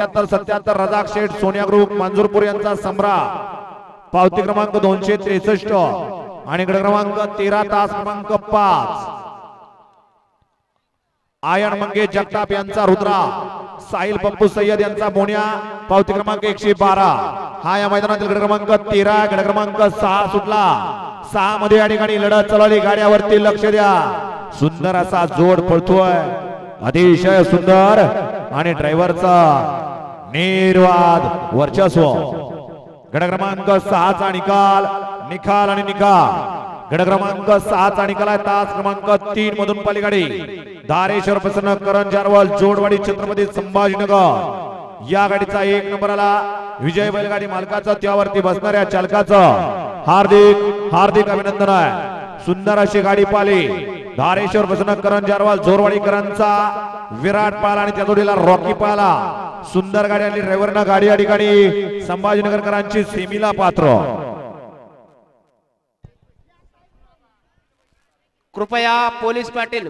सत्याहत्तर सत्याहत्तर रजाक शेठ सोनिया ग्रुप मांजूरपूर यांचा सम्रा. पावती क्रमांक दोनशे त्रेसष्ट आणि गड क्रमांक तेरा तास क्रमांक पाच. आयन मंगेश जगताप यांचा रुद्रा. साहिल पप्पू सय्यद यांचा मोन्या पावती क्रमांक एकशे बारा. हा या मैदानातील गड क्रमांक तेरा गड क्रमांक सहा सुटला. सहा मध्ये या ठिकाणी लढत चालवली गाड्यावरती लक्ष द्या. सुंदर असा जोड पळतोय. अतिशय सुंदर आणि ड्रायव्हरचा निर्वाद वर्चस्व. गड क्रमांक सहाचा निकाल निकाल आणि निकाल. गड क्रमांक सहाचा निकाल आहे तास क्रमांक तीन मधून पलीकडे. धारेश्वर प्रसन्न करण जारवल जोडवाडी छत्रपती संभाजीनगर. या गाडीचा एक नंबर आला. विजय बैलगाडी मालकाचं त्यावरती बसणाऱ्या चालकाचं. हार्दिक हार्दिक अभिनंदन आहे. सुंदर अशी गाडी पाली. धारेश्वर प्रसन्न करण जारवाल जोरवाडीकरांचा विराट पाला आणि त्या जोडीला रॉकी पाला. सुंदर गाडी आणि ड्रायव्हरनं गाडी या ठिकाणी संभाजीनगरकरांची सेमीला पात्र कृपया पोलीस पाटील